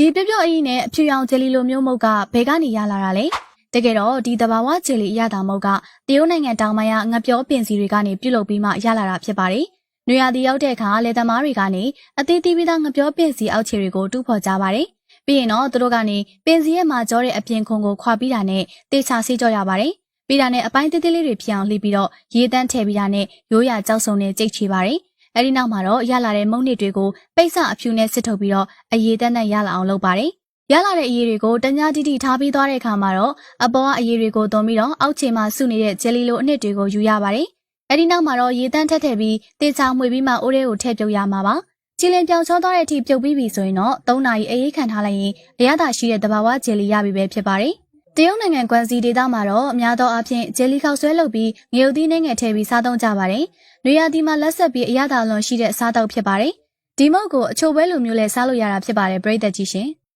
ဒီပြပြအီးနဲ့အဖြူရောင်ဂျယ်လီလိုမျိုးမုတ်ကဘယ်ကနေရလာတာလဲတကယ်တော့ဒီတဘာဝဂျယ်လီအရသာမုတ်ကတရုတ်နိုင်ငံတောင်ပိုင်းကငပြောပင်စီတွေကနေပြုတ်လုပ်ပြီးမှရလာတာဖြစ်ပါတယ်နွေရာသီရောက်တဲ့အခါလေသမားတွေကနေအသေးသေးပြီးသားငပြောပင်စီအောက်ခြေတွေကိုတူးဖော်ကြပါတယ်ပြီးရင်တော့သူတို့ကနေပင်စီရဲ့မှာကြောတဲ့အပြင်ခွန်ကိုခွာပြီးတာနဲ့တေချာဆေးကြောရပါတယ်ပြီးတာနဲ့အပိုင်းသေးသေးလေးတွေဖြစ်အောင်လှီးပြီးတော့ရေတန်းထည့်ပြီးတာနဲ့ရိုးရကြောက်စုံနဲ့ကြိတ်ချပါတယ် အဲဒီနောက်မှာတော့ရလာတဲ့မုံနစ်တွေကိုပိတ်စအဖြူနဲ့စစ်ထုတ်ပြီးတော့အရေတန်းနဲ့ရလာအောင်လုပ်ပါတယ်။ရလာတဲ့အရေတွေကိုတညာတိတိထားပြီးသွားတဲ့အခါမှာတော့အပေါ်ကအရေတွေကိုသွန်ပြီးတော့အောက်ခြေမှာစုနေတဲ့ဂျယ်လီလိုအနှစ်တွေကိုယူရပါတယ်။အဲဒီနောက်မှာတော့ရေတန်းထက်ထည့်ပြီးတေချာမှွေပြီးမှအိုးလေးကိုထည့်ပြုတ်ရမှာပါ။ချီလင်ပြောင်ချောသွားတဲ့အထိပြုတ်ပြီးပြီဆိုရင်တော့၃နာရီအေးအေးခံထားလိုက်ရင်အရသာရှိတဲ့တဘာဝဂျယ်လီရပြီပဲဖြစ်ပါတယ်။ တရုတ်နိုင်ငံကွမ်စီဒေသမှာတော့အများသောအားဖြင့်ဂျယ်လီခောက်ဆွဲလုပ်ပြီးငရုတ်သီးနဲ့ငယ်ထည့်ပြီးစားသုံးကြပါတယ်။နွေရာသီမှာလက်ဆက်ပြီးအရသာလွန်ရှိတဲ့စားတောက်ဖြစ်ပါတယ်။ဒီမုတ်ကိုအချိုပွဲလိုမျိုးလဲစားလို့ရတာဖြစ်ပါတယ်ပြိတ္တကြီးရှင်။